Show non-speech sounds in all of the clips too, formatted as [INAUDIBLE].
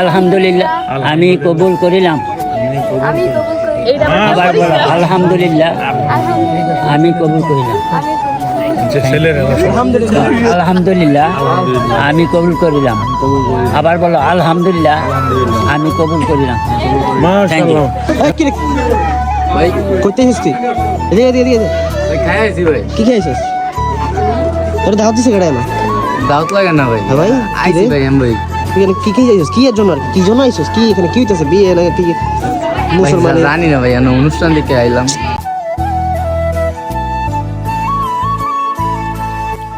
আলহামদুলিল্লাহ। আমি কবুল করিলাম। আমি আবার বলো আলহামদুলিল্লাহ। আমি কবুল করিলাম। আলহামদুলিল্লাহ আমি কবুল করিলাম। আবার বলো আলহামদুলিল্লাহ আমি কবুল করিলাম। ভাই। করতে এসেছিস তুই? এদিকে এদিকে এদিকে। খাই আছি ভাই। কি খেয়েছিস তোর দাওয়াত দিছে কেডা না দাওয়াত লাগে না ভাই। ভাই, আইছি ভাই আমি ভাই। তুই এখানে কি খেয়েছিস কি এর জন্য আর কি? কি জন্য আইছিস? কি এখানে কি হইতেছে? বিয়ে না কি? মুসলমান জানি না ভাই আমি অনুষ্ঠান দেখে আইলাম।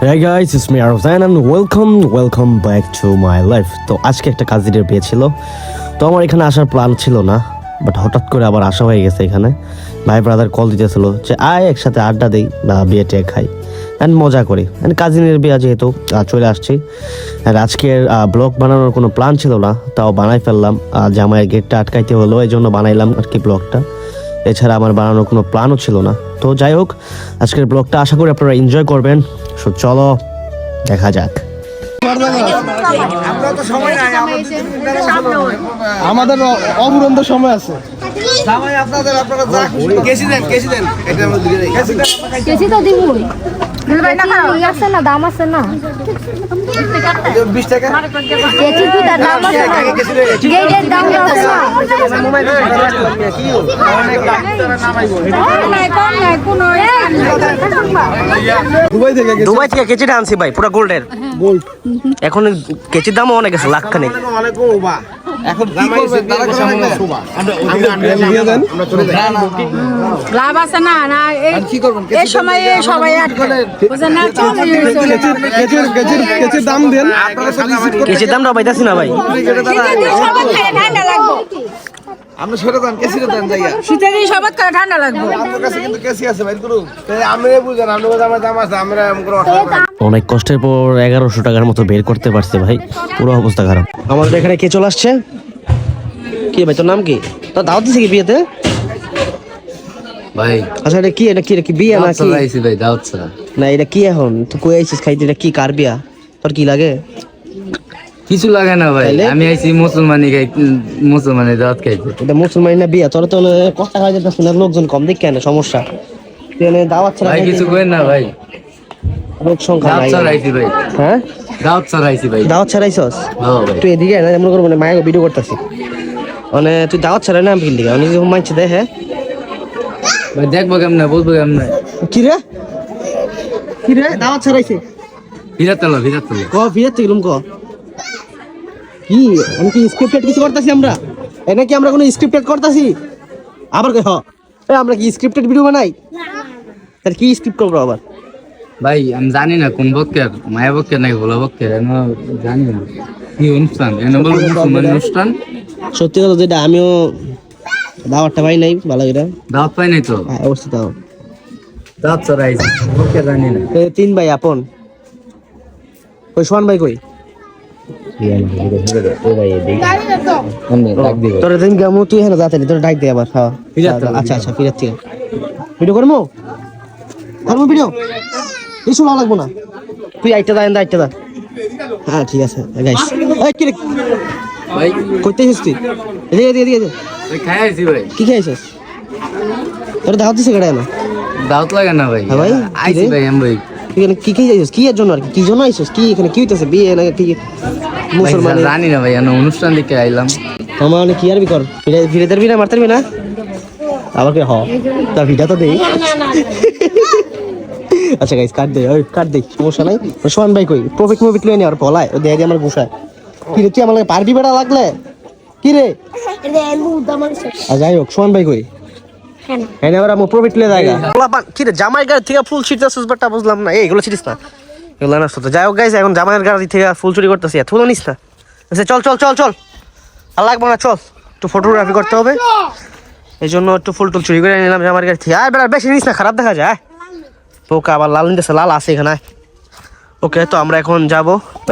Hey guys, it's me Arzan and welcome, welcome back to my life. তো আজকে একটা কাজিনের বিয়ে ছিল। তো আমার এখানে আসার প্ল্যান ছিল না বাট হঠাৎ করে আবার আসা হয়ে গেছে এখানে। ভাই ব্রাদার কল দিতেছিল যে আয় একসাথে আড্ডা দেই বা বিয়ে টেয়ে খাই। অ্যান্ড মজা করি। অ্যান্ড কাজিনের বিয়া যেহেতু চলে আসছি। আর আজকের ব্লগ বানানোর কোনো প্ল্যান ছিল না তাও বানাই ফেললাম। জামাইয়ের গেটটা আটকাইতে হলো এই জন্য বানাইলাম আর কি ব্লগটা এছাড়া আমার বানানোর কোনো প্ল্যানও ছিল না। তো যাই হোক আজকের ব্লগটা আশা করি আপনারা এনজয় করবেন। সো চলো দেখা যাক। আমাদের অবুরন্ত সময় আছে। কেসি তো কেসি আছে না দাম আছে না কেসি তো দাম আছে না দাম আছে দুবাই থেকে দুবাই থেকে কেচিটা আনছি ভাই পুরো গোল্ডের। গোল্ড। এখন কেচির দামও অনেক আছে লাখ খানিক এখন কি করবে তারা সামনে শোভা দিয়ে দেন। লাভ আছে না না এই কি করবেন? এই সময়ে সবাই আটকে। বুঝেন না চল কেচির কেচির কেচির দাম দেন। কেচির দামটা পাইতাছি না ভাই। সবাই খায় ঠান্ডা লাগবো আপনি দেন দেন দিন সবাই খায় ঠান্ডা লাগবো। আপনার কাছে কিন্তু কেসি আছে ভাই গুরু আমি বুঝেন আপনি বুঝেন আমার দাম আছে আমরা এমন করে অনেক কষ্টের পর এগারোশো টাকার মতো বের করতে পারছে ভাই। পুরো অবস্থা খারাপ। আমাদের এখানে কে চলে আসছে? কি ভাই তোর নাম কি? তোর দাওয়াত দিছে কি বিয়েতে? ভাই। আচ্ছা এটা কি? এটা কি এটা কি বিয়ে নাকি? ছাড়া ভাই দাওয়াত না এটা কি এখন? তুই কই আইছিস খাইতে? এটা কি কার বিয়া? তোর কি লাগে? কিছু লাগে না ভাই। আমি আইছি মুসলমানি খাই মুসলমানি দাওয়াত খাইতে। এটা মুসলমান না বিয়া? তোর তো কথা খাওয়া যেতেছে না লোকজন কম দেখ কেন সমস্যা। তুই এনে দাওয়াত ছাড়া ভাই কিছু করেন না ভাই। লোক সংখ্যা দাওয়াত নাই। ছাড়া আইছি ভাই। হ্যাঁ? দাওয়াত ছাড়া আইছি ভাই। দাওয়াত ছাড়াইছস? হ্যাঁ ভাই। তুই এদিকে আয় না মনে করব মায়ের ভিডিও করতেছি। মানে তুই দাওয়াত ছাড়াই না আমি দিকে অনেক মানছে দে হ্যাঁ। ভাই দেখব কেমনে বলব কেমনে। কি রে? কি রে? দাওয়াত ছাড়াইছে। ফিরাত তেলো ফিরাত তেলো। ক ফিরে গেলুম ক? কি? আমি কি স্ক্রিপ্টেড কিছু করতেছি আমরা? এটা কি আমরা কোনো স্ক্রিপ্টেড করতেছি? আবার হ। আমরা কি স্ক্রিপ্টেড ভিডিও বানাই? তাহলে কি স্ক্রিপ্ট করব আবার? ভাই আমি জানি না কোন বক্কের মায়া বক্কের নাকি ভোলা বক্কের জানি না। কি অনুষ্ঠান? অনুষ্ঠান? সত্যি কথা যেটা আমিও দাওয়াতটা পাই নাই ভালো করে। দাওয়াত পাই নাই তো? হ্যাঁ, অবশ্যই দাও দাওয়াত ছাড়া আইছি বক্কের জানি না। তিন ভাই আপন। ওই সোহান ভাই কই? তোর দিন গামু তুই হ্যাঁ যাতে তোর ডাক দে আবার হ্যাঁ আচ্ছা আচ্ছা ফিরাত থেকে ভিডিও করব করব ভিডিও? কিছু ভালো লাগবো না। তুই আইটা দা আইটা দা হ্যাঁ ঠিক আছে গাইস এই কি রে? ভাই। কইতে তুই? এদিকে এদিকে এদিকে এদিকে। ভাই খাই আছি ভাই। কি খেয়েছিস তোর দাওয়াত দিছে কেডা না দাওয়াত লাগে না ভাই। হ্যাঁ ভাই, আইছি ভাই আমি ভাই। এখানে কি খেয়েছিস কি এর জন্য আর কি? কি জন্য আইছিস? কি এখানে কি হইতেছে? বিয়ে না কি? মুসলমান জানি না ভাই আমি অনুষ্ঠান দেখে আইলাম। আমার মানে কি আর বি কর? ফিরে ফিরে তারবি না? মারতারবি না? আবার কে হ? তা ভিটা তো দেই। আচ্ছা গাইস কাট দে ওই কাট দে সমস্যা নাই। সোহান ভাই কই? প্রফিট মুভিট লই নি আর পলায় ও দেখে আমার গুছায় কি রে তুই আমার লাগে পার্টি বেড়া লাগলে? কি রে? আর যাই হোক সোহান ভাই কই? হ্যাঁ এবার আমার প্রফিট লয়ে জায়গা কি রে জামাই গাড়ি থেকে ফুল ছিটতেছিস বাটটা বুঝলাম না। এই এগুলো ছিটিস না। এগুলো না তো যাই হোক গাইস এখন জামাইয়ের গাড়ি থেকে ফুল চুরি করতেছি। তুলো নিস না। আচ্ছা চল চল চল চল। আর লাগবো না চল। একটু ফটোগ্রাফি করতে হবে। এই জন্য একটু ফুল টুল চুরি করে নিলাম আমার গাড়ি থেকে। আর বেড়া বেশি নিস না খারাপ দেখা যায়। পোকা আবার লাল নিতেছে লাল আছে এখানে। ওকে তো আমরা এখন যাব।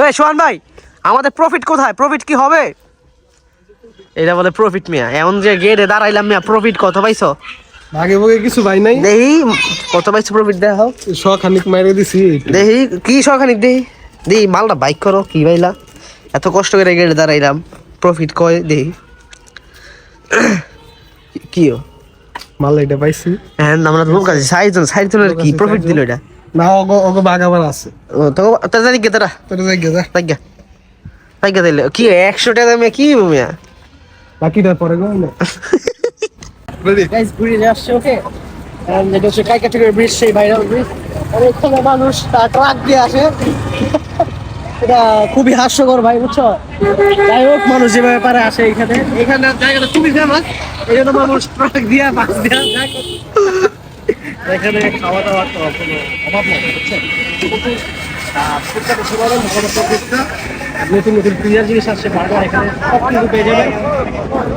এই সোহান ভাই আমাদের প্রফিট কোথায়? প্রফিট কি হবে? এটা বলে প্রফিট মিয়া। এমন যে গেটে দাঁড়াইলাম মিয়া প্রফিট কত পাইছো? ভাগে ভোগে কিছু ভাই নাই। দেহি কত পাইছো প্রফিট দেখাও শখানিক মাইরে দিছি। দেহি কি সখানিক দেহি? দেহি মালটা বাইক করো কি বাইলা এত কষ্ট করে গেড়ে দাঁড়াইলাম। প্রফিট কয় দেই কি ও? মাল এটা পাইছি। হ্যাঁ আমরা লোক আছে সাইজন সাইজনের কি? প্রফিট দিল এটা? না ওগো ওগো বাগাবার আছে। তো তো জানি কে তারা তোর যাই গেছে তাইগা তাইগা দিলে? কি একশো টাকা দামে কি মিয়া? বাকিটা পরে গো না [LAUGHS] আসছে ওকে মানুষ ট্রাক দিয়ে আসে। [LAUGHS] এটা খুবই হাস্যকর ভাই, বুঝছ? যাই হোক, মানুষ যেভাবে পারে আসে এখানে। এখানে জায়গাটা খুবই ফেমাস এই জন্য মানুষ ট্রাক দিয়ে বাস দিয়ে। [LAUGHS] এখানে খাওয়া দাওয়ার তো অভাব নেই, বুঝছেন? নতুন নতুন জিনিস আসছে বারবার এখানে সব কিছু পেয়ে যাবে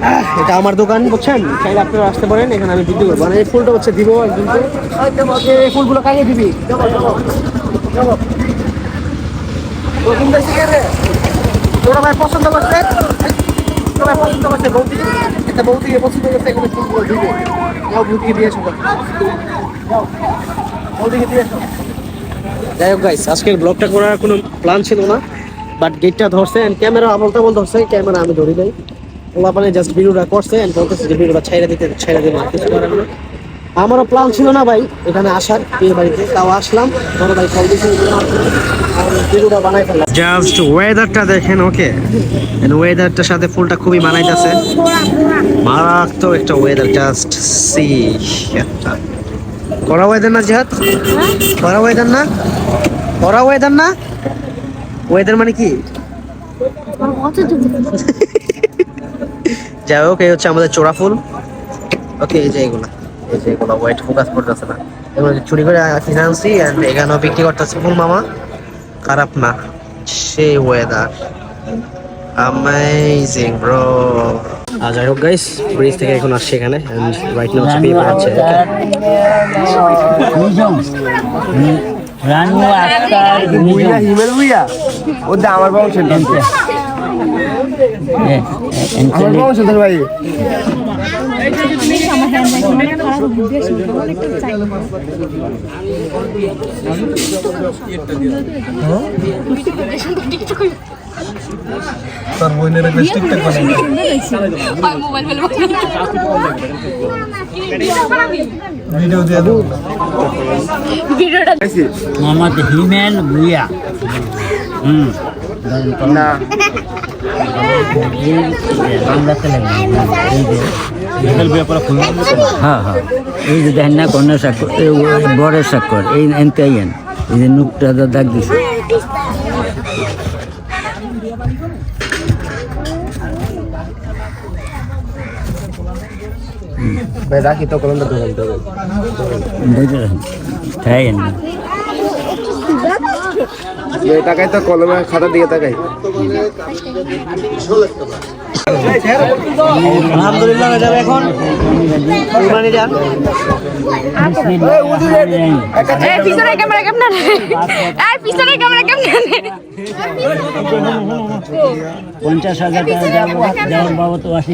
আহ, এটা আমার দোকান বুঝছেন? চাইলে আপনারা আসতে পারেন এখানে আমি বিক্রি করব। মানে এই ফুলটা হচ্ছে দিব একজনকে ওকে, এই ফুলগুলো কাকে দিবি? তোরা ভাই পছন্দ করছে? তোরা পছন্দ করছে বৌদি? একটা বৌদিকে পছন্দ করছে এখানে ফুলগুলো দিবে। যাও বৌদিকে বৌদিকে যাই হোক গাইস আজকের ব্লগটা করার কোনো প্ল্যান ছিল না বাট গেটটা ধরছে এন্ড ক্যামেরা বলতে বলতে ধরছে ক্যামেরা আমি ধরি নাই। ওলা মানে জাস্ট ভিডিওটা করছে এন্ড বলতেছে যে ভিডিওটা ছাইরা দিতে কিছু করার না আমারও প্ল্যান ছিল না ভাই, এখানে আসার বিয়ে বাড়িতে, তাও আসলাম। বড় ভাই কল দিয়েছে ভিডিওটা বানাই ফেললাম জাস্ট ওয়েদারটা দেখেন ওকে এন্ড ওয়েদারটার সাথে ফুলটা খুবই মানাইতেছে। মারাত্মক একটা ওয়েদার জাস্ট সি করা ওয়েদার না জিহাদ? করা ওয়েদার না? করা ওয়েদার না? ওয়েদার মানে কি? [LAUGHS] যাই হোক এই হচ্ছে আমাদের চোরা ফুল। ওকে এই যে এগুলা। এই যে এগুলা ওয়েট ফোকাস করতেছে না। এগুলো চুরি করে কিনে আনছি and এখানেও বিক্রি করতেছে। ফুল মামা খারাপ না। সেই ওয়েদার অ্যামেজিং ব্রো আর যাই হোক গাইস ব্রিজ থেকে এখন আসছে এখানে রাইট নাও নিজম। হিমেল বুইয়া ওটা আমার তোর বোনের একটা টিকটক বানাই ভিডিও দিয়ে দেবো। মোহাম্মদ হিমেল ভুইয়া। হুম। না। হ্যাঁ হ্যাঁ। এই যে দেখেন না কন্যা স্বাক্ষর বড় স্বাক্ষর এই এনতে এই যে নুকটা দাগ দিছে। ভাই রাখি তো কলমটা বুঝতে পারেন তাই টাকায় তো কলমে খাতা দিয়ে টাকাই আলহামদুলিল্লাহ হয়ে যাবে এখন। কুরবানি যান। এই ক্যামেরা কেমন এই ক্যামেরা কেমন পঞ্চাশ হাজার টাকা দেওয়ার বাবদ তো আসি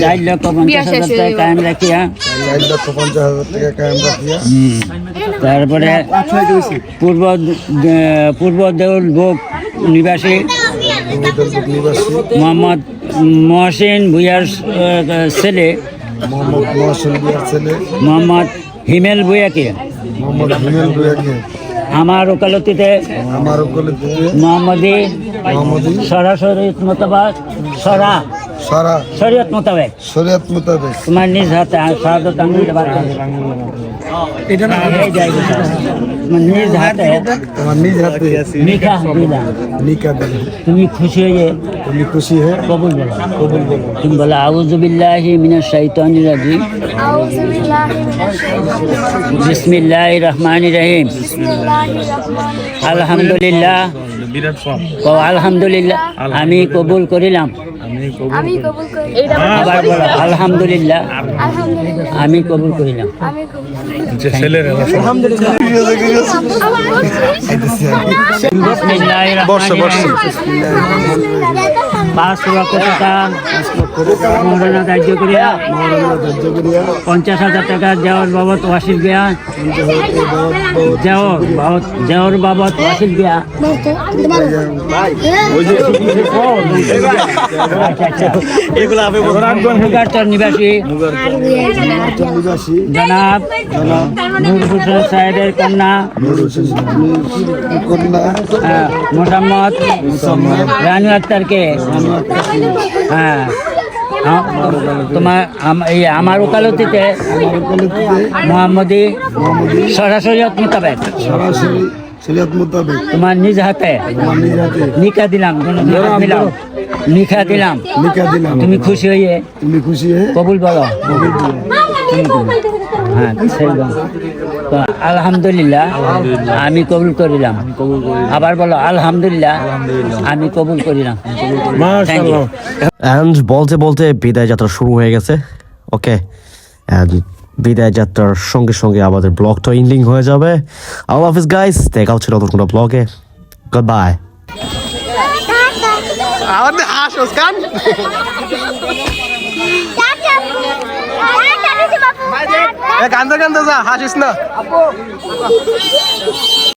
চার লক্ষ পঞ্চাশ হাজার টাকা কায়েম রাখিয়া। চার লক্ষ পঞ্চাশ হাজার টাকা কায়েম রাখিয়া। তারপরে পূর্ব দে- পূর্ব দেউল ভোগ নিবাসী নিবাসী মোহাম্মদ মহসিন ভুইয়ার ছেলে। মোহাম্মদ মহাসেন বিয়ার ছেলে। মোহাম্মদ হিমেল ভুইয়াকে। মোহাম্মদ হিমেল বুয়াকে আমার ওকালতিতে আমার মোহাম্মদী মোহাম্মদী সরাসরি মোতাবাক সরা সারা শরীয়ত মোতাবেক। শরীয়ত মোতাবেক। তোমার নিজ হাতে শাহাদত এটা না তোমার নিজ হাতে তোমার নিজ হাতে নিকাহ দিলাম। তুমি খুশি হয়ে তুমি খুশি হয়ে কবুল বলো কবুল করো। তুমি বলো আউযু বিল্লাহি মিনাশ শাইতানির রাজিম। আউযু বিল্লাহি মিনাশ শাইতানির বিসমিল্লাহির রহমানির রহিম। আলহামদুলিল্লাহ। আলহামদুলিল্লাহ। আমি কবুল করিলাম। আমি কবুল করি আলহামদুলিল্লাহ আলহামদুলিল্লাহ আমি কবুল করিলাম পাঁচ লক্ষ টাকা মৌলানা ধার্য করিয়া পঞ্চাশ হাজার টাকা দেওয়ার বাবদ ওয়াসিল গিয়া দেওয়ার বাবদ দেওয়ার বাবদ ওয়াসিল গিয়া মুগারচর নিবাসী। জনাব নূর হোসেন সাহেবের কন্যা। মোসাম্মদ রানু আক্তারকে। হ্যাঁ। তোমার এই আমার ওকালতিতে মোহাম্মদী সরাসরি মোতাবেক সরাসরি শরীয়ত মোতাবেক তোমার নিজ হাতে। আমার নিজ হাতে। নিকা দিলাম দিলাম। নিখা দিলাম। নিকা দিলাম। তুমি খুশি হয়ে তুমি খুশি হয়ে কবুল বলো। হ্যাঁ সেই গো। আলহামদুলিল্লাহ আমি কবুল করিলাম আবার বলো আলহামদুলিল্লাহ আমি কবুল করিলাম অ্যান্ড বলতে বলতে বিদায় যাত্রা শুরু হয়ে গেছে। ওকে অ্যান্ড বিদায় যাত্রার সঙ্গে সঙ্গে আমাদের ব্লগটা ইন্ডিং হয়ে যাবে। আল্লাহ হাফিজ গাইস দেখা হচ্ছে নতুন কোনো ব্লগে গুড বাই কান্দা কান্দা যা হাসিস না।